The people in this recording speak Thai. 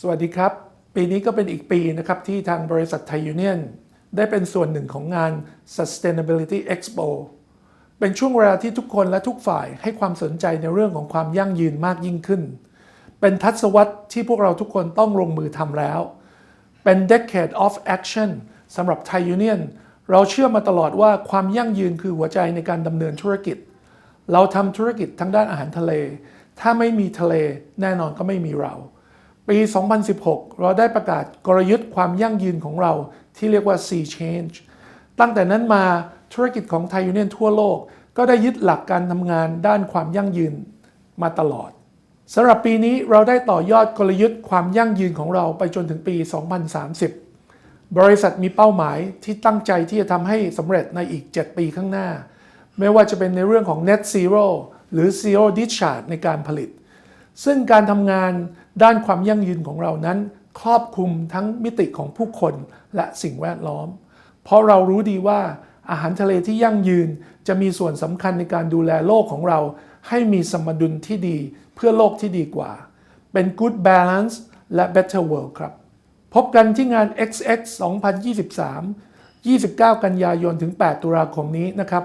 สวัสดีครับ ปีนี้ก็เป็นอีกปีนะครับที่ทางบริษัทไทยยูเนียนได้เป็นส่วนหนึ่งของงาน Sustainability Expo เป็นช่วงเวลาที่ทุกคนและทุกฝ่ายให้ความสนใจในเรื่องของความยั่งยืนมากยิ่งขึ้น เป็นทัศวรรษที่พวกเราทุกคนต้องลงมือทำแล้ว เป็น decade of action สำหรับไทยยูเนียนเราเชื่อมาตลอดว่าความยั่งยืนคือหัวใจในการดำเนินธุรกิจ เราทำธุรกิจทั้งด้านอาหารทะเล ถ้าไม่มีทะเลแน่นอนก็ไม่มีเรา ปี 2016 เราได้ประกาศกลยุทธ์ความยั่งยืนของเราที่เรียกว่า Sea Change ตั้งแต่นั้นมาธุรกิจของไทยยูเนียนทั่วโลก ก็ได้ยึดหลักการทำงานด้านความยั่งยืนมาตลอดสำหรับปีนี้เราได้ต่อยอดกลยุทธ์ความยั่งยืนของเราไปจนถึงปี 2030 บริษัทมีเป้าหมายที่ตั้งใจที่จะทำให้สำเร็จในอีก 7 ปีข้างหน้า ไม่ว่าจะเป็นในเรื่องของ net zero หรือ zero discharge ในการผลิต ซึ่งการทำงาน ด้านความยั่งยืนของเรานั้น ครอบคลุมทั้งมิติของผู้คนและสิ่งแวดล้อม เพราะเรารู้ดีว่าอาหารทะเลที่ยั่งยืนจะมีส่วนสำคัญในการดูแลโลกของเรา ให้มีสมดุลที่ดีเพื่อโลกที่ดีกว่า เป็น good balance และ better world ครับ พบกันที่งาน XX 2023 29 กันยายนถึง 8 ตุลาคมนี้นะครับ